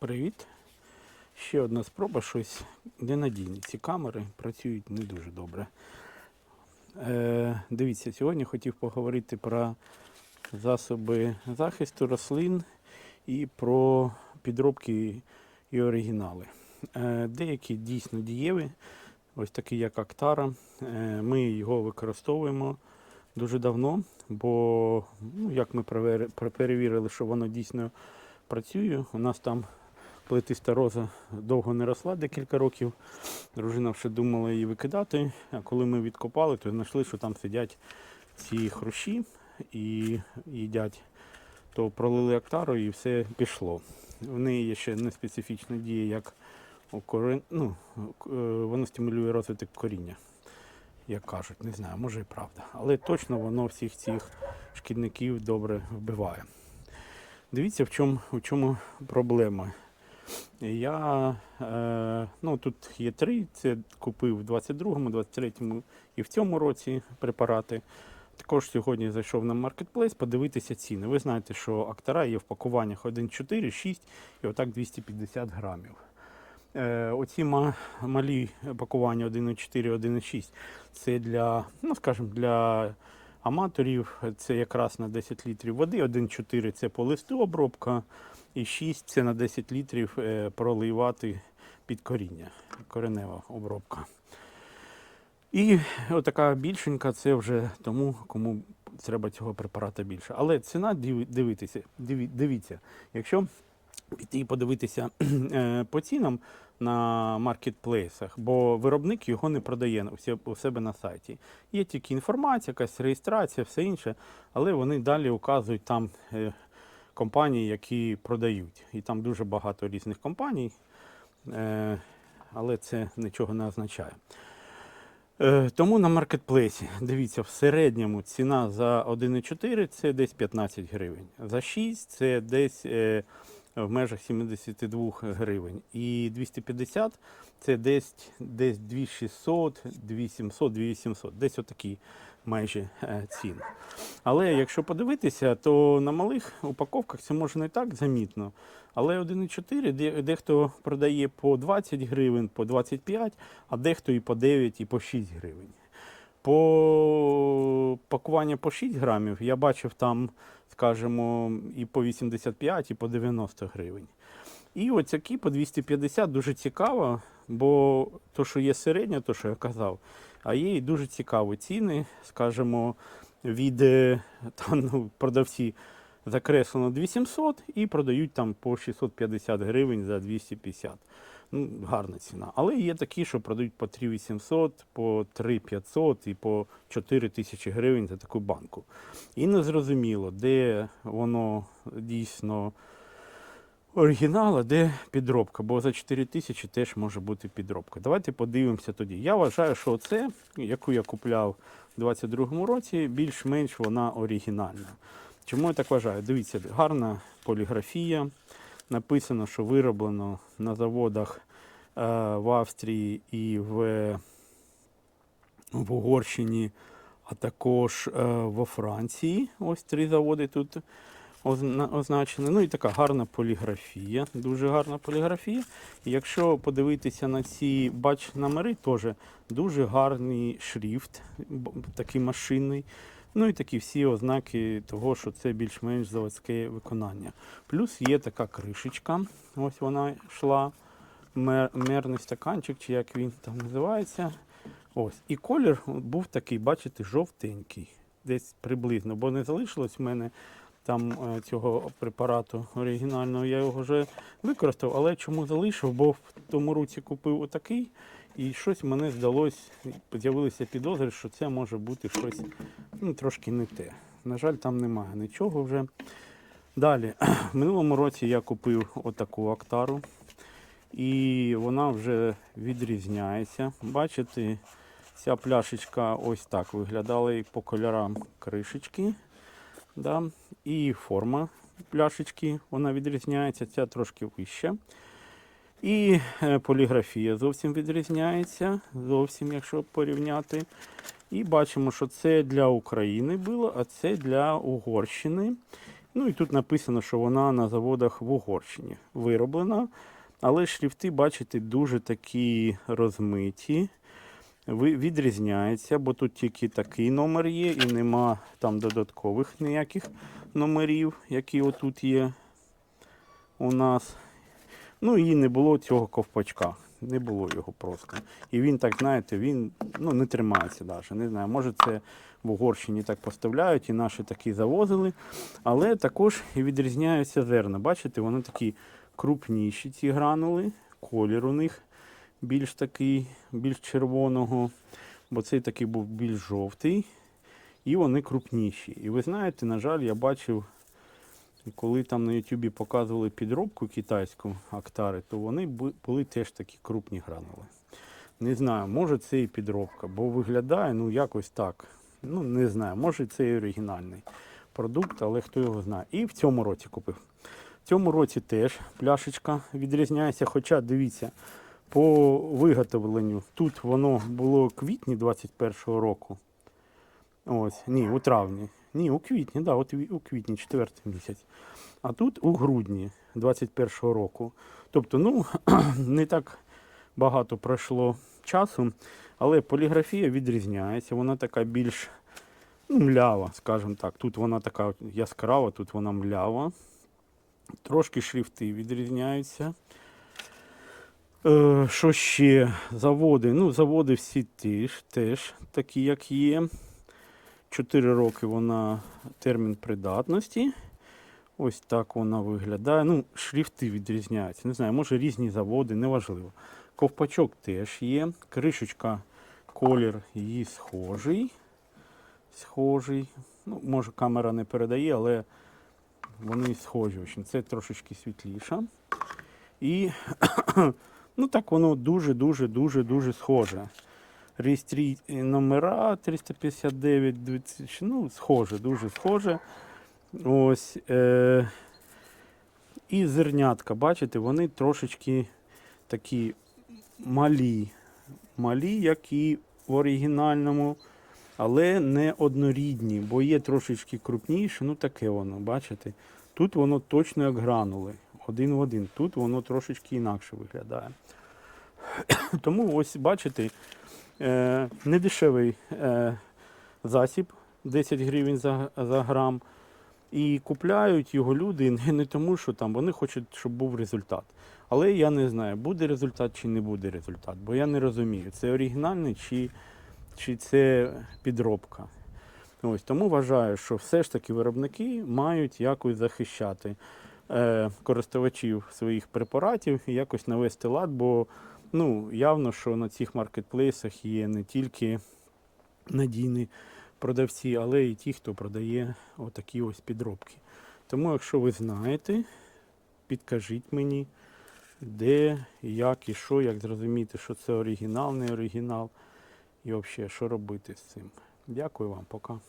Привіт. Ще одна спроба щось ненадійне. Ці камери працюють не дуже добре. Е, дивіться, сьогодні хотів поговорити про засоби захисту рослин і про підробки і оригінали. Е, деякі дійсно дієві, ось такі як Актара. Е, ми його використовуємо дуже давно, бо ну, як ми перевірили, що воно дійсно працює. У нас там плетиста роза довго не росла декілька років. Дружина вже думала її викидати. А коли ми відкопали, то знайшли, що там сидять ці хрущі і їдять. То пролили актару і все пішло. В неї є ще не специфічна дія, як корен... ну, е, воно стимулює розвиток коріння, як кажуть, не знаю, може і правда. Але точно воно всіх цих шкідників добре вбиває. Дивіться, в чому, в чому проблема. Я, е, ну, тут є три, це купив в 22-му, 23-му і в цьому році препарати. Також сьогодні зайшов на маркетплейс подивитися ціни. Ви знаєте, що актара є в пакуваннях 1,4, 6 і отак 250 грамів. Е, оці ма- малі пакування 1,4, 1,6 це для, ну скажімо, для аматорів, це якраз на 10 літрів води, 1,4 це по листу обробка, і 6 це на 10 літрів е, проливати під коріння, коренева обробка. І отака більшенька це вже тому, кому треба цього препарата більше. Але ціна дивитися, дивіться, якщо піти і подивитися е, по цінам на маркетплейсах, бо виробник його не продає у себе на сайті. Є тільки інформація, якась реєстрація, все інше, але вони далі указують там компанії, які продають. І там дуже багато різних компаній, е, але це нічого не означає. Е, Тому на маркетплейсі, дивіться, в середньому ціна за 1,4 це десь 15 гривень. За 6 це десь е, в межах 72 гривень. І 250 це десь, десь 2600, 2700, 2800. Десь отакі майже е, ціни. Але якщо подивитися, то на малих упаковках це може не так замітно. Але 1,4 де- дехто продає по 20 гривень, по 25, а дехто і по 9, і по 6 гривень. По пакуванню по 6 грамів я бачив там, скажімо, і по 85, і по 90 гривень. І такі по 250 дуже цікаво, бо то, що є середня, то, що я казав, а є і дуже цікаві ціни, скажімо, від е, там, ну, продавці закреслено 2700 і продають там по 650 гривень за 250. Ну, гарна ціна. Але є такі, що продають по 3800, по 3500 і по 4000 гривень за таку банку. І не зрозуміло, де воно дійсно оригінал, а де підробка, бо за 4000 теж може бути підробка. Давайте подивимося тоді. Я вважаю, що це, яку я купляв у 2022 році, більш-менш вона оригінальна. Чому я так вважаю? Дивіться, гарна поліграфія. Написано, що вироблено на заводах е, в Австрії і в, в Угорщині, а також е, во Франції. Ось три заводи тут означені. Ну і така гарна поліграфія, дуже гарна поліграфія. Якщо подивитися на ці бач номери, теж дуже гарний шрифт, такий машинний. Ну і такі всі ознаки того, що це більш-менш заводське виконання. Плюс є така кришечка, ось вона йшла, мер, мерний стаканчик, чи як він там називається. Ось. І колір був такий, бачите, жовтенький, десь приблизно, бо не залишилось в мене там е, цього препарату оригінального, я його вже використав, але чому залишив, бо в тому році купив отакий, і щось мене здалось, з'явилися підозри, що це може бути щось ну, трошки не те. На жаль, там немає нічого вже. Далі, в минулому році я купив отаку актару, і вона вже відрізняється. Бачите, ця пляшечка ось так виглядала і по кольорам кришечки. Да? І форма пляшечки вона відрізняється, ця трошки вища. І е, поліграфія зовсім відрізняється, зовсім, якщо порівняти. І бачимо, що це для України було, а це для Угорщини. Ну і тут написано, що вона на заводах в Угорщині вироблена. Але шрифти, бачите, дуже такі розмиті. Відрізняється, бо тут тільки такий номер є, і нема там додаткових ніяких номерів, які отут є у нас. Ну і не було цього ковпачка. Не було його просто. І він так, знаєте, він ну, не тримається навіть. Не знаю, може це в Угорщині так поставляють, і наші такі завозили. Але також відрізняються зерна. Бачите, вони такі крупніші, ці гранули, колір у них більш такий, більш червоного, бо цей такий був більш жовтий, і вони крупніші. І ви знаєте, на жаль, я бачив, коли там на Ютубі показували підробку китайську актари, то вони були теж такі крупні гранули. Не знаю, може це і підробка, бо виглядає ну якось так. Ну, не знаю, може це і оригінальний продукт, але хто його знає. І в цьому році купив. В цьому році теж пляшечка відрізняється, хоча дивіться, по виготовленню тут воно було квітні 21-го року. Ось, ні, у травні. Ні, у квітні, да, от у квітні, четвертий місяць. А тут у грудні 21-го року. Тобто, ну, не так багато пройшло часу, але поліграфія відрізняється. Вона така більш ну, млява, скажімо так. Тут вона така яскрава, тут вона млява. Трошки шрифти відрізняються. Е, що ще? Заводи. Ну, заводи всі теж, теж такі, як є. 4 роки вона термін придатності. Ось так вона виглядає. Ну, шрифти відрізняються. Не знаю, може різні заводи, неважливо. Ковпачок теж є. Кришечка, колір її схожий. Схожий. Ну, може камера не передає, але вони схожі. Це трошечки світліша. І ну так воно дуже-дуже дуже дуже схоже. Реєстрі номера 359, 20, ну, схоже, дуже схоже. Ось. Е- і зернятка, бачите, вони трошечки такі малі. Малі, як і в оригінальному, але не однорідні, бо є трошечки крупніше, ну таке воно, бачите. Тут воно точно як гранули. Один в один. Тут воно трошечки інакше виглядає. Тому ось бачите, недешевий е, засіб 10 гривень за, за грам. І купляють його люди не, тому, що там вони хочуть, щоб був результат. Але я не знаю, буде результат чи не буде результат, бо я не розумію, це оригінальний чи, чи це підробка. Ось тому вважаю, що все ж таки виробники мають якось захищати е, користувачів своїх препаратів і якось навести лад, бо ну, явно, що на цих маркетплейсах є не тільки надійні продавці, але і ті, хто продає отакі ось підробки. Тому, якщо ви знаєте, підкажіть мені, де, як і що, як зрозуміти, що це оригінал, не оригінал, і взагалі, що робити з цим. Дякую вам, пока.